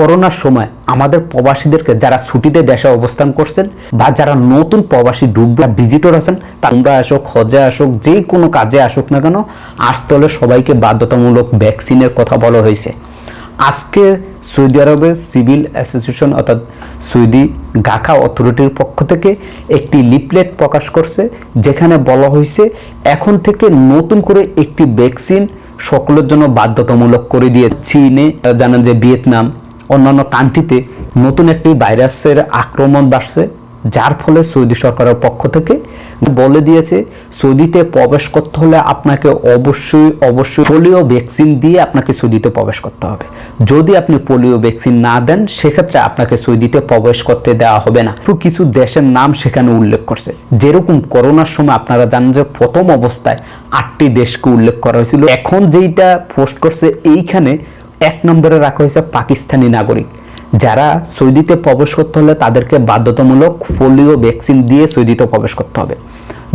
করোনার সময় আমাদের প্রবাসীদেরকে যারা ছুটিতে দেশে অবস্থান করছেন বা যারা নতুন প্রবাসী ঢুকবে ভিজিটর আছেন, তোমরা আসুক, হজে আসুক, যে কোনো কাজে আসুক না কেন আসতে সবাইকে বাধ্যতামূলক ভ্যাকসিনের কথা বলা হয়েছে। আজকে সৌদি আরবের সিভিল অ্যাসোসিয়েশন অর্থাৎ সৌদি গাখা অথরিটির পক্ষ থেকে একটি লিফলেট প্রকাশ করছে, যেখানে বলা হয়েছে, এখন থেকে নতুন করে একটি ভ্যাকসিন সকলের জন্য বাধ্যতামূলক করে দিয়ে চীনে জানেন যে ভিয়েতনাম অন্যান্য কান্ট্রিতে নতুন একটি ভাইরাসের আক্রমণ বাড়ছে, যার ফলে সৌদি সরকারের পক্ষ থেকে বলে দিয়েছে, সৌদিতে প্রবেশ করতে হলে আপনাকে অবশ্যই অবশ্যই পোলিও ভ্যাকসিন দিয়ে আপনাকে সৌদিতে প্রবেশ করতে হবে। যদি আপনি পোলিও ভ্যাকসিন না দেন, সেক্ষেত্রে আপনাকে সৌদিতে প্রবেশ করতে দেওয়া হবে না। তো কিছু দেশের নাম সেখানে উল্লেখ করছে। যেরকম করোনার সময় আপনারা জানেন যে প্রথম অবস্থায় আটটি দেশকে উল্লেখ করা হয়েছিল। এখন যেইটা পোস্ট করছে, এইখানে এক নম্বরে রাখা হয়েছে পাকিস্তানি নাগরিক। যারা সৌদিতে প্রবেশ করতে হলে তাদেরকে বাধ্যতামূলক পোলিও ভ্যাকসিন দিয়ে সৌদিতে প্রবেশ করতে হবে।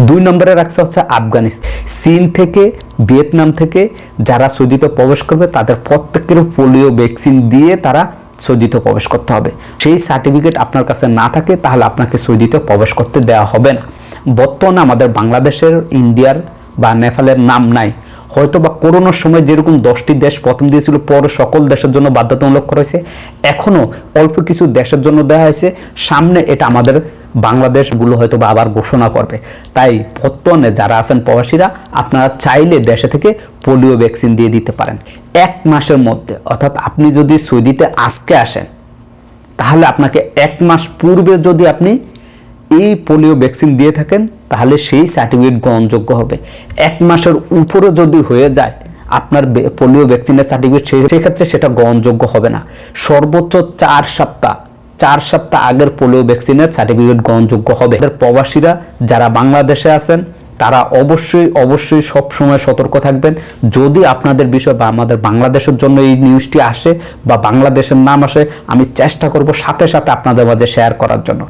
দুই নম্বরে রাখছে হচ্ছে আফগানিস্তান। চীন থেকে, ভিয়েতনাম থেকে যারা সৌদিতে প্রবেশ করবে, তাদের প্রত্যেকের পোলিও ভ্যাকসিন দিয়ে তারা সৌদিতে প্রবেশ করতে হবে। সেই সার্টিফিকেট আপনার কাছে না থাকে, তাহলে আপনাকে সৌদিতে প্রবেশ করতে দেওয়া হবে না। বর্তমানে আমাদের বাংলাদেশের, ইন্ডিয়ার বা নেপালের নাম নাই। হয়তো বা করোনার সময় যেরকম দশটি দেশ প্রথম দিয়েছিল, পরে সকল দেশের জন্য বাধ্যতামূলক করা হয়েছে। এখনও অল্প কিছু দেশের জন্য দেওয়া হয়েছে। সামনে এটা আমাদের বাংলাদেশগুলো হয়তো বা আবার ঘোষণা করবে। তাই বর্তমানে যারা আছেন প্রবাসীরা, আপনারা চাইলে দেশে থেকে পোলিও ভ্যাকসিন দিয়ে দিতে পারেন। এক মাসের মধ্যে, অর্থাৎ আপনি যদি সৌদিতে আজকে আসেন, তাহলে আপনাকে এক মাস পূর্বে যদি আপনি এই পোলিও ভ্যাকসিন দিয়ে থাকেন, তাহলে সেই সার্টিফিকেট গ্রহণযোগ্য হবে। এক মাসের উপরে যদি হয়ে যায়, আপনার পোলিও ভ্যাকসিনের সার্টিফিকেট সেক্ষেত্রে সেটা গ্রহণযোগ্য হবে না। সর্বোচ্চ চার সপ্তাহ চার সপ্তাহ আগের পোলিও ভ্যাকসিনের সার্টিফিকেট গ্রহণযোগ্য হবে। প্রবাসীরা যারা বাংলাদেশে আছেন, তারা অবশ্যই অবশ্যই সব সময় সতর্ক থাকবেন। যদি আপনাদের বিষয় বা আমাদের বাংলাদেশের জন্য এই নিউজটি আসে বা বাংলাদেশের নাম আসে, আমি চেষ্টা করব সাথে সাথে আপনাদের মাঝে শেয়ার করার জন্য।